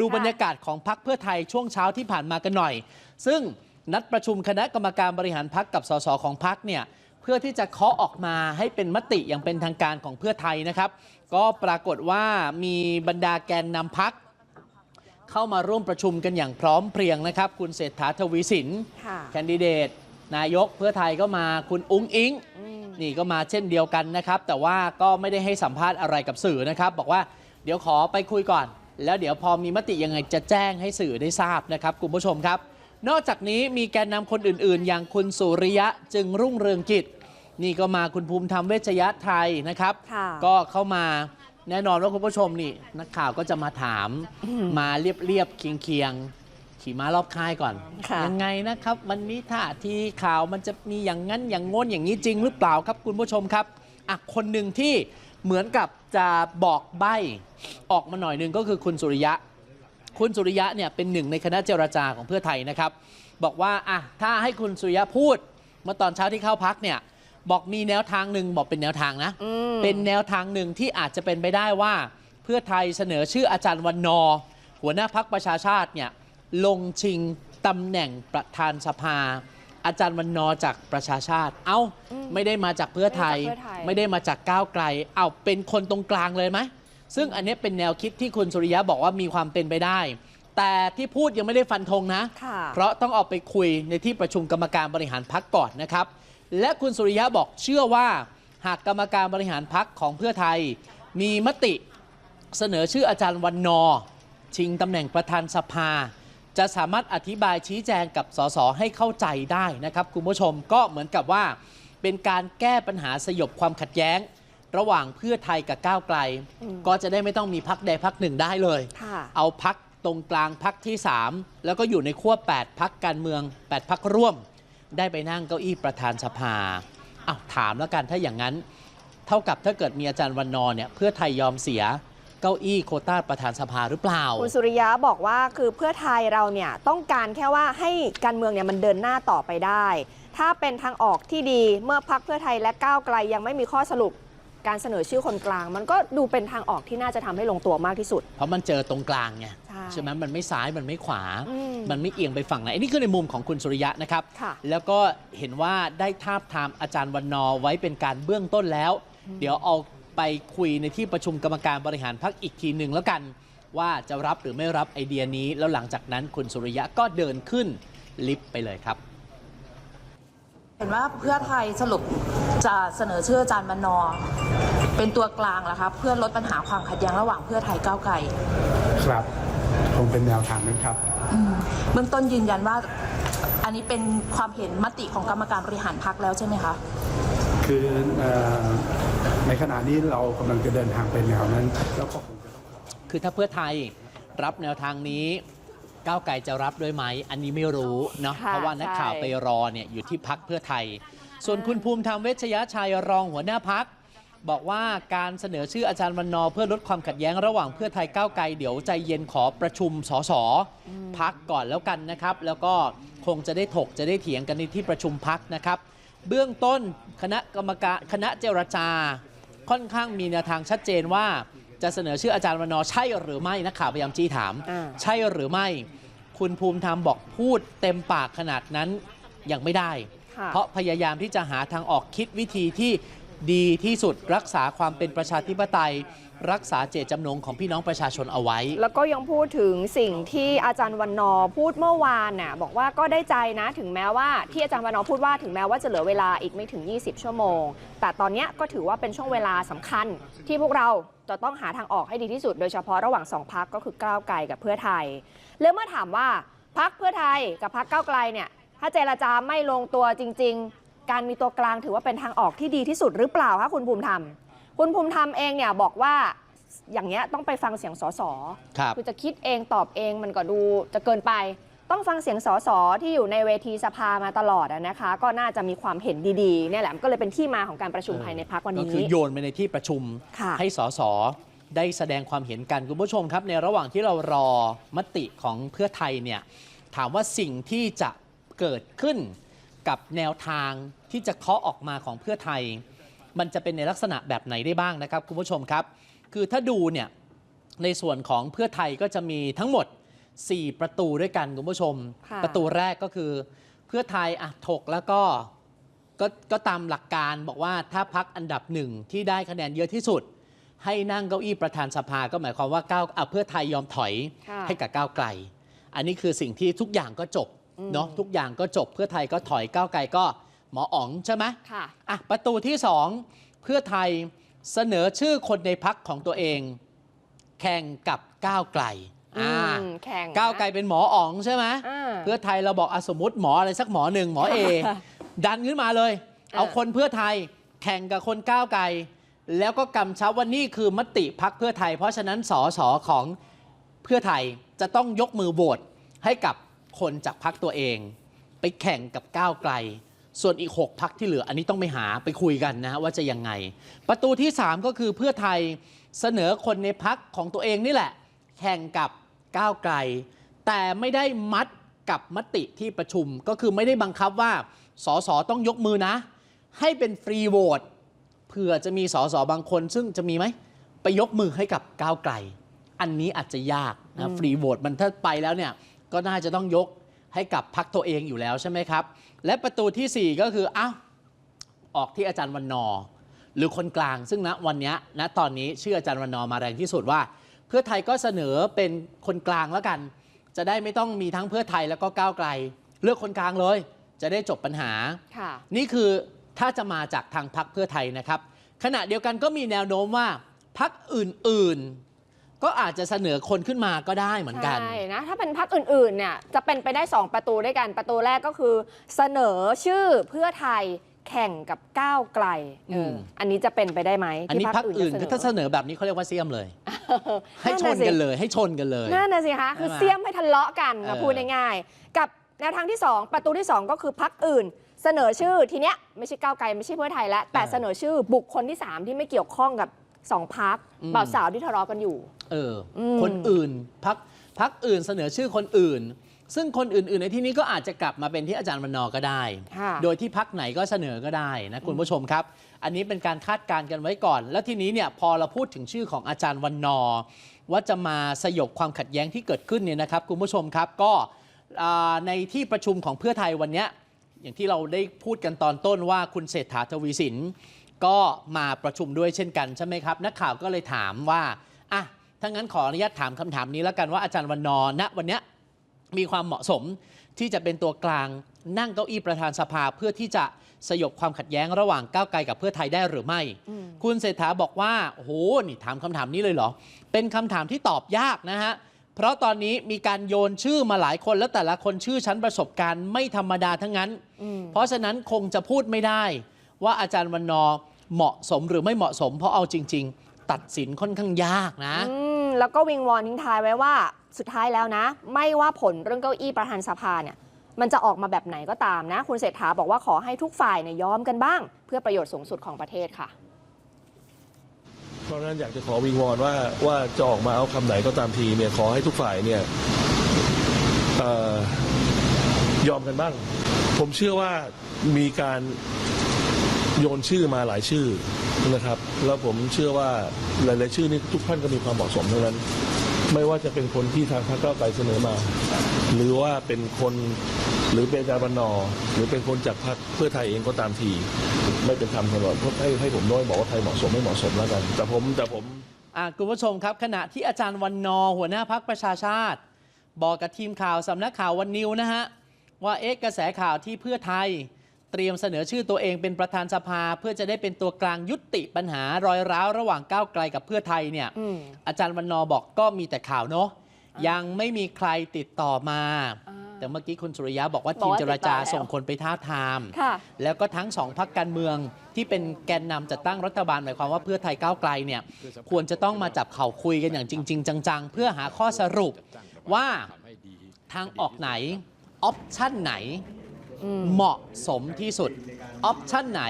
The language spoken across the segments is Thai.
ดูค่ะบรรยากาศของพักเพื่อไทยช่วงเช้าที่ผ่านมากันหน่อย ซึ่งนัดประชุมคณะกรรมการบริหารพักกับสสของพักเนี่ยเพื่อที่จะเคาะออกมาให้เป็นมติอย่างเป็นทางการของเพื่อไทยนะครับ ก็ปรากฏว่ามีบรรดาแกนนำพักเข้ามาร่วมประชุมกันอย่างพร้อมเพรียงนะครับ คุณเศรษฐาทวีสินค่ะแคนดิเดต นายกเพื่อไทยก็มาคุณอุ้งอิงอืมนี่ก็มาเช่นเดียวกันนะครับ แต่ว่าก็ไม่ได้ให้สัมภาษณ์อะไรกับสื่อนะครับ บอกว่าเดี๋ยวขอไปคุยก่อน แล้วเดี๋ยวพอมีมติยังไงจะแจ้งให้สื่อได้ทราบนะครับคุณผู้ชมครับ นอกจากนี้มีแกนนำคนอื่น ๆ อย่างคุณสุริยะจึงรุ่งเรืองกิจ นี่ก็มาคุณภูมิธรรมเวชยไทยนะครับค่ะก็เข้ามาแน่นอนว่าคุณผู้ชมนี่นักข่าวก็จะมาถามมาเรียบเรียบๆเคียงเคียงๆขี่ม้ารอบค่ายก่อนค่ะยังไงนะครับ วันนี้ท่าทีข่าวมันจะมีอย่างนั้นอย่างงนอย่างนี้จริงหรือเปล่าครับคุณผู้ชมครับอะคนหนึ่งที่เหมือนกับ จะบอกใบ้ออกมาหน่อยหนึ่งก็คือคุณสุริยะ คุณสุริยะเนี่ยเป็นหนึ่งในคณะเจรจาของเพื่อไทยนะครับ บอกว่าอะถ้าให้คุณสุริยะพูดเมื่อตอนเช้าที่เข้าพักเนี่ยบอกมีแนวทางหนึ่งบอกเป็นแนวทางนะอืมเป็นแนวทางหนึ่งที่อาจจะเป็นไปได้ว่า เพื่อไทยเสนอชื่ออาจารย์วันนอร์หัวหน้าพักประชาชาติเนี่ยลงชิงตำแหน่งประธานสภา อาจารย์วันนอร์จากประชาชาติ เอ้าอืมไม่ได้มาจากเพื่อไทยไม่ได้จากเพื่อไทย ไม่ได้มาจากก้าวไกล เอ้าเป็นคนตรงกลางเลยไหมซึ่งอันนี้เป็นแนวคิดที่คุณสุริยะบอกว่ามีความเป็นไปได้ แต่ที่พูดยังไม่ได้ฟันธงนะค่ะเพราะต้องเอาไปคุยในที่ประชุมกรรมการบริหารพักก่อนนะครับ และคุณสุริยะบอกเชื่อว่า หากกรรมการบริหารพักของเพื่อไทย มีมติเสนอชื่ออาจารย์วันนอร์ชิงตำแหน่งประธานสภา จะสามารถอธิบายชี้แจงกับสสให้เข้าใจได้นะครับคุณผู้ชมก็เหมือนกับว่า เป็นการแก้ปัญหาสยบความขัดแย้ง ระหว่างเพื่อไทยกับก้าวไกลอืมก็จะได้ไม่ต้องมีพักใดพักหนึ่งได้เลยค่ะเอาพักตรงกลางพักที่ 3 แล้วก็อยู่ในขั้ว8พักการเมือง 8พักร่วม ได้ไปนั่งเก้าอี้ประธานสภาอ้าวถามแล้วกันถ้าอย่างนั้น เท่ากับถ้าเกิดมีอาจารย์วันนอร์เนี่ยเพื่อไทยยอมเสีย เก้าอี้โควต้าประธานสภาหรือเปล่า คุณสุริยะบอกว่าคือเพื่อไทยเราเนี่ยต้องการแค่ว่าให้การเมืองเนี่ยมันเดินหน้าต่อไปได้ ถ้าเป็นทางออกที่ดีเมื่อพักเพื่อไทยและก้าวไกลยังไม่มีข้อสรุปการเสนอชื่อคนกลาง มันก็ดูเป็นทางออกที่น่าจะทำให้ลงตัวมากที่สุด เพราะมันเจอตรงกลางไงใช่ใช่ไหมมันไม่ซ้ายมันไม่ขวาอืมมันไม่เอียงไปฝั่งไหนอันนี้คือในมุมของคุณสุริยะนะครับค่ะแล้วก็เห็นว่าได้ทาบทามอาจารย์วันนอร์ไว้เป็นการเบื้องต้นแล้ว เดี๋ยวเอา ไปคุยในที่ประชุมกรรมการบริหารพักอีกทีหนึ่งแล้วกัน ว่าจะรับหรือไม่รับไอเดียนี้ แล้วหลังจากนั้นคุณสุริยะก็เดินขึ้นลิฟต์ไปเลยครับเห็นว่าเพื่อไทยสรุปจะเสนอชื่ออาจารย์มนอร์เป็นตัวกลางแล้วครับเพื่อลดปัญหาความขัดแย้งระหว่างเพื่อไทยก้าวไกลครับคงเป็นแนวทางนั้นครับอืมเบื้องต้นยืนยันว่าอันนี้เป็นความเห็นมติของกรรมการบริหารพักแล้วใช่ไหมคะคือเอ่อ ในขณะนี้เรากำลังจะเดินทางไปแนวนั้น แล้วก็คงจะต้องคือถ้าเพื่อไทยรับแนวทางนี้ก้าวไกลจะรับด้วยไหม อันนี้ไม่รู้เนาะค่ะเพราะว่านักข่าวใช่ไปรอเนี่ยอยู่ที่พักเพื่อไทย ส่วนคุณภูมิธรรมเวชยชัยรองหัวหน้าพักบอกว่าการเสนอชื่ออาจารย์วันนอร์เพื่อลดความขัดแย้งระหว่างเพื่อไทยก้าวไกลเดี๋ยวใจเย็นขอประชุมสสพักก่อนแล้วกันนะครับ แล้วก็คงจะได้ถกจะได้เถียงกันในที่ประชุมพักนะครับ เบื้องต้นคณะกรรมการคณะเจรจา ค่อนข้างมีแนวทางชัดเจนว่า จะเสนอชื่ออาจารย์วันนอร์ใช่หรือไม่นักข่าวพยายามจี้ถาม อ่า ใช่หรือไม่ คุณภูมิธรรมบอกพูดเต็มปากขนาดนั้นยังไม่ได้ ค่ะ เพราะพยายามที่จะหาทางออกคิดวิธีที่ ดีที่สุดรักษาความเป็นประชาธิปไตย รักษาเจตจำนงของพี่น้องประชาชนเอาไว้ แล้วก็ยังพูดถึงสิ่งที่อาจารย์วันนอพูดเมื่อวานน่ะบอกว่าก็ได้ใจนะถึงแม้ว่าที่อาจารย์วันนอพูดว่าถึงแม้ว่าจะเหลือเวลาอีกไม่ถึง 20 ชั่วโมง แต่ตอนนี้ก็ถือว่าเป็นช่วงเวลาสำคัญ ที่พวกเราจะต้องหาทางออกให้ดีที่สุด โดยเฉพาะระหว่างสองพักก็คือก้าวไกลกับเพื่อไทยแล้วเมื่อถามว่าพักเพื่อไทยกับพักก้าวไกลเนี่ยถ้าเจรจาไม่ลงตัวจริง การมีตัวกลางถือว่าเป็นทางออกที่ดีที่สุดหรือเปล่าคะคุณภูมิธรรม คุณภูมิธรรมเองเนี่ยบอกว่าอย่างเงี้ยต้องไปฟังเสียงสสครับคือจะคิดเองตอบเองมันก็ดูจะเกินไป ต้องฟังเสียงสสที่อยู่ในเวทีสภามาตลอดอะนะคะ ก็น่าจะมีความเห็นดีๆเนี่ยแหละมันก็เลยเป็นที่มาของการประชุมภายในพักวันก็นี้คือโยนไปในที่ประชุมค่ะให้สสได้แสดงความเห็นกันคุณผู้ชมครับ ในระหว่างที่เรารอมติของเพื่อไทยเนี่ยถามว่าสิ่งที่จะเกิดขึ้น กับแนวทางที่จะเคาะออกมาของเพื่อไทย มันจะเป็นในลักษณะแบบไหนได้บ้างนะครับคุณผู้ชมครับ คือถ้าดูเนี่ยในส่วนของเพื่อไทยก็จะมีทั้งหมด 4 ประตูด้วยกันคุณผู้ชมค่ะประตูแรกก็คือเพื่อไทยอะถกแล้วก็ก็ก็ตามหลักการบอกว่าถ้าพักอันดับหนึ่งที่ได้คะแนนเยอะที่สุด ให้นั่งเก้าอี้ประธานสภาก็หมายความว่าก้าวอะเพื่อไทยยอมถอยค่ะให้กับก้าวไกล อันนี้คือสิ่งที่ทุกอย่างก็จบ เนาะทุกอย่างก็จบเพื่อไทยก็ถอยก้าวไกลก็หมออ๋องใช่ไหมค่ะอะประตูที่2เพื่อไทยเสนอชื่อคนในพักของตัวเอง แข่งกับก้าวไกลอือ่ามแข่งนะก้าวไกลเป็นหมออ๋องใช่ไหมอ่าเพื่อไทยเราบอกอะสมมติหมออะไรสักหมอหนึ่งหมอเอดันขึ้นมาเลยอ่าเอาคนเพื่อไทยแข่งกับคนก้าวไกลแล้วก็กำชับว่านี่คือมติพักเพื่อไทย เพราะฉะนั้นสอสอของเพื่อไทยจะต้องยกมือโหวตให้กับ คนจากพักตัวเอง ไปแข่งกับก้าวไกล ส่วนอีก 6 พักที่เหลืออันนี้ต้องไปหาไปคุยกันนะว่าจะยังไง ประตูที่ 3 ก็คือเพื่อไทยเสนอคนในพักของตัวเองนี่แหละ แข่งกับก้าวไกล แต่ไม่ได้มัดกับมติที่ประชุมก็คือไม่ได้บังคับว่าสสต้องยกมือนะ ให้เป็นฟรีโหวตเผื่อจะมีสสบางคน ซึ่งจะมีไหมไปยกมือให้กับก้าวไกล อันนี้อาจจะยากนะฟรีโหวตมันถ้าไปแล้วเนี่ย ก็น่าจะต้องยกให้กับพักตัวเองอยู่แล้วใช่ไหมครับ และประตูทีสี่ 4 ก็คืออ้าวออกที่อาจารย์วันนอ หรือคนกลางซึ่งณวันนี้ณตอนนี้ชื่ออาจารย์วันนอมาแรงที่สุดว่า เพื่อไทยก็เสนอเป็นคนกลางแล้วกัน จะได้ไม่ต้องมีทั้งเพื่อไทยแล้วก็ก้าวไกล เลือกคนกลางเลย จะได้จบปัญหาค่ะนี่คือถ้าจะมาจากทางพักเพื่อไทยนะครับ ขณะเดียวกันก็มีแนวโน้มว่าพักอื่นๆ ก็อาจจะเสนอคนขึ้นมาก็ได้เหมือนกัน ใช่นะถ้าเป็นพักอื่นๆเนี่ยจะเป็นไปได้ 2 ประตูด้วยกันประตูแรกก็คือ เสนอชื่อเพื่อไทยแข่งกับก้าวไกลเอออม อันนี้จะเป็นไปได้ไหมอันนี้ที่พักอื่นจะถ้าเสนอแบบนี้เขาเรียกว่าเสียมเลย ให้ชนั่นนน่ะสิกันเลย ให้ชนกันเลย นั่นน่ะสิคะคือใช่ไหมเสียมให้ทะเลาะกันเอนะอ พูดง่ายๆกับแนวทางที่ 2 ประตูที่ 2 ก็คือพักอื่น เสนอชื่อทีเนี้ยไม่ใช่ก้าวไกลไม่ใช่เพื่อไทยแล้วแต่เสนอชื่อบุคคลที่ 3 ที่ไม่เกี่ยวข้องกับ สองพักบ่าวสาวที่ทะเลาะกันอยู่ เอออมคนอื่นพักพักอื่นเสนอชื่อคนอื่น ซึ่งคนอื่น ๆ ในที่นี้ก็อาจจะกลับมาเป็นที่อาจารย์วันนอร์ก็ได้ค่ะโดยที่พักไหนก็เสนอก็ได้นะคุณผู้ชมครับ อันนี้เป็นการคาดการณ์กันไว้ก่อน แล้วทีนี้เนี่ยพอเราพูดถึงชื่อของอาจารย์วันนอร์ว่าจะมาสยบความขัดแย้งที่เกิดขึ้นเนี่ยนะครับคุณผู้ชมครับก็อ่าในที่ประชุมของเพื่อไทยวันเนี้ยอย่างที่เราได้พูดกันตอนต้นว่าคุณเศรษฐาทวีสิน ก็มาประชุมด้วยเช่นกันใช่ไหมครับ นักข่าวก็เลยถามว่าอะถ้างั้นขออนุญาตถามคำถามนี้แล้วกันว่าอาจารย์วันนอร์ณวันเนี้ยมีความเหมาะสมที่จะเป็นตัวกลางนั่งเก้าอี้ประธานสภาเพื่อที่จะสยบความขัดแย้งระหว่างก้าวไกลกับเพื่อไทยได้หรือไม่ คุณเศรษฐาบอกว่าโอ้โหนี่ถามคำถามนี้เลยเหรอ เป็นคำถามที่ตอบยากนะฮะ เพราะตอนนี้มีการโยนชื่อมาหลายคนแล้วแต่ละคนชื่อชั้นประสบการณ์ไม่ธรรมดาทั้งนั้น เพราะฉะนั้นคงจะพูดไม่ได้ ว่าอาจารย์วันนอร์เหมาะสมหรือไม่เหมาะสม เพราะเอาจริง ๆ ตัดสินค่อนข้างยากนะอืมแล้วก็วิงวอนทิ้งท้ายไว้ว่าสุดท้ายแล้วนะ ไม่ว่าผลเรื่องเก้าอี้ประธานสภาเนี่ยมันจะออกมาแบบไหนก็ตามนะ คุณเศรษฐาบอกว่าขอให้ทุกฝ่ายเนี่ยยอมกันบ้าง เพื่อประโยชน์สูงสุดของประเทศค่ะเพราะฉะนั้นอยากจะขอวิงวอนว่าว่าจะออกมาเอาคำไหนก็ตามทีเนี่ยขอให้ทุกฝ่ายเนี่ยเอ่อยอมกันบ้าง ผมเชื่อว่ามีการ โยนชื่อมาหลายชื่อนะครับ แล้วผมเชื่อว่าหลาย ๆ ชื่อนี้ทุกท่านก็มีความเหมาะสมทั้งนั้น ไม่ว่าจะเป็นคนที่ทางพรรคก้าวไกลเสนอมา หรือว่าเป็นคนหรือเป็นอาจารย์บรรณอหรือเป็นคนจากพรรคเพื่อไทยเองก็ตามที ไม่เป็นธรรมตลอดให้ให้ผมด้วยบอกว่าใครเหมาะสมไม่เหมาะสมแล้วกัน แต่ผมแต่ผมคุณผู้ชมครับ ขณะที่อาจารย์วันนอหัวหน้าพักประชาชาติ บอกกับทีมข่าวสำนักข่าววันนิวนะฮะว่าเอ๊ะกระแสข่าวที่เพื่อไทย เตรียมเสนอชื่อตัวเองเป็นประธานสภา เพื่อจะได้เป็นตัวกลางยุติปัญหารอยร้าวระหว่างก้าวไกลกับเพื่อไทยเนี่ยอืมอาจารย์วันนอร์บอกก็มีแต่ข่าวเนาะยังไม่มีใครติดต่อมาอ่าแต่เมื่อกี้คุณสุริยะบอกว่าบทีอกมว่าเจรจาติดต่อแล้วส่งคนไปท้าบทามค่ะแล้วก็ทั้งสองพักการเมืองที่เป็นแกนนำจัดตั้งรัฐบาลหมายความว่าเพื่อไทยก้าวไกลเนี่ยควรจะต้องมาจับเข่าคุยกันอย่างจริง ๆ จัง ๆ เพื่อหาข้อสรุปว่าทางออกไหนออปชั่นไหนอืม เหมาะสมที่สุดออปชั่นไหน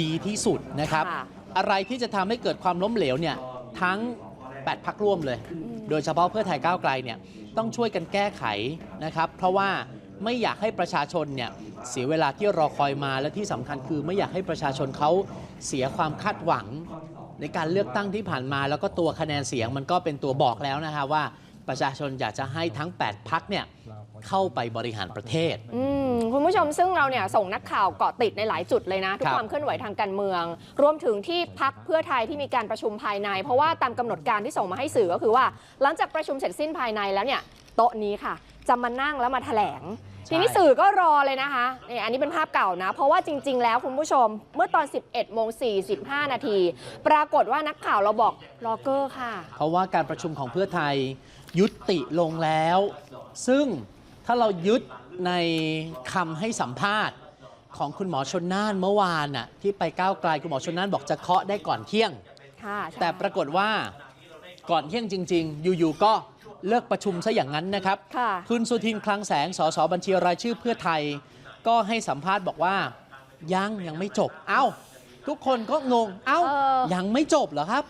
ดีที่สุดนะครับค่ะอะไรที่จะทำให้เกิดความล้มเหลวเนี่ยทั้ง 8พักร่วมเลย โดยเฉพาะเพื่อไทยก้าวไกลเนี่ยต้องช่วยกันแก้ไขนะครับ เพราะว่าไม่อยากให้ประชาชนเนี่ยเสียเวลาที่รอคอยมาและที่สำคัญคือไม่อยากให้ประชาชนเขาเสียความคาดหวัง ในการเลือกตั้งที่ผ่านมา แล้วก็ตัวคะแนนเสียงมันก็เป็นตัวบอกแล้วนะคะว่า ประชาชนอยากจะให้ทั้ง 8 พักเนี่ยเข้าไปบริหารประเทศอืมคุณผู้ชมซึ่งเราเนี่ยส่งนักข่าวเกาะติดในหลายจุดเลยนะทุกครับความเคลื่อนไหวทางการเมือง รวมถึงที่พักเพื่อไทยที่มีการประชุมภายใน เพราะว่าตามกำหนดการที่ส่งมาให้สื่อก็คือว่า หลังจากประชุมเสร็จสิ้นภายในแล้วเนี่ยโต๊ะนี้ค่ะ จะมานั่งแล้วมาแถลงทีนี้สื่อก็รอเลยนะคะนี่อันนี้เป็นภาพเก่านะ เพราะว่าจริง ๆ แล้วคุณผู้ชมเมื่อตอน 11โมง45 นาที ปรากฏว่านักข่าวเราบอกรอเกอร์ค่ะ เพราะว่าการประชุมของเพื่อไทย ยุติลงแล้ว ซึ่งถ้าเรายึดในคำให้สัมภาษณ์ของคุณหมอชนน่านเมื่อวานน่ะที่ไปก้าวไกลคุณหมอชนน่านบอกจะเคาะได้ก่อนเที่ยง ค่ะใช่แต่ปรากฏว่าก่อนเที่ยงจริง ๆ อยู่ๆก็เลิกประชุมซะอย่างนั้นนะครับ ค่ะ คุณสุทินคลังแสงสสบัญชีรายชื่อเพื่อไทย ก็ให้สัมภาษณ์บอกว่า ยังยังไม่จบ เอ้า ทุกคนก็งง เอ้า เออ ยังไม่จบเหรอครับ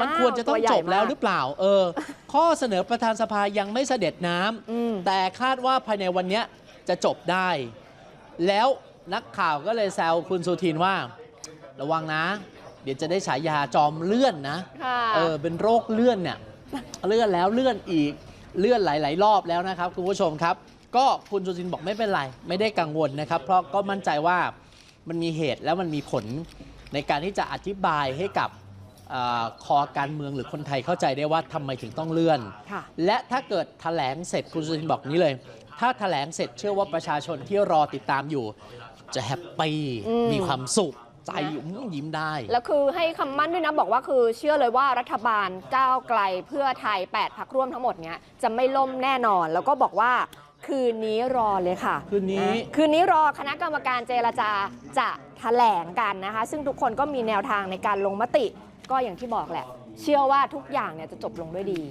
มันอ้าวควรจะต้องตัวใหญ่จบแล้วมากหรือเปล่า เออ ข้อเสนอประธานสภายังไม่เสด็จน้ำอืม แต่คาดว่าภายในวันเนี้ยจะจบได้ แล้วนักข่าวก็เลยแซวคุณสุทินว่า ระวังนะ เดี๋ยวจะได้ฉายาจอมเลื่อนนะ ค่ะเออเป็นโรคเลื่อนเนี่ยเลื่อนแล้วเลื่อนอีกเลื่อนหลาย ๆ รอบแล้วนะครับคุณผู้ชมครับ ก็คุณสุจินบอกไม่เป็นไร ไม่ได้กังวลนะครับ เพราะก็มั่นใจว่ามันมีเหตุแล้วมันมีผลในการที่จะอธิบายให้กับเออ คอการเมืองหรือคนไทยเข้าใจได้ว่าทำไมถึงต้องเลื่อนค่ะและถ้าเกิดแถลงเสร็จคุณสุทินบอกนี้เลย ถ้าแถลงเสร็จเชื่อว่าประชาชนที่รอติดตามอยู่ จะแฮปปี้อืมมีความสุขใจนะยิ้มได้ แล้วคือให้คำมั่นด้วยนะ บอกว่าคือเชื่อเลยว่ารัฐบาลก้าวไกลเพื่อไทย 8พักร่วมทั้งหมดเนี้ยจะไม่ล่มแน่นอน แล้วก็บอกว่าคืนนี้รอเลยค่ะ คืนนี้ะคืนนี้รอคณะกรรมการเจรจาจะแถลงกันนะคะ ซึ่งทุกคนก็มีแนวทางในการลงมติ ก็อย่างที่บอกแหละ เชื่อว่าทุกอย่างเนี่ยจะจบลงด้วยดี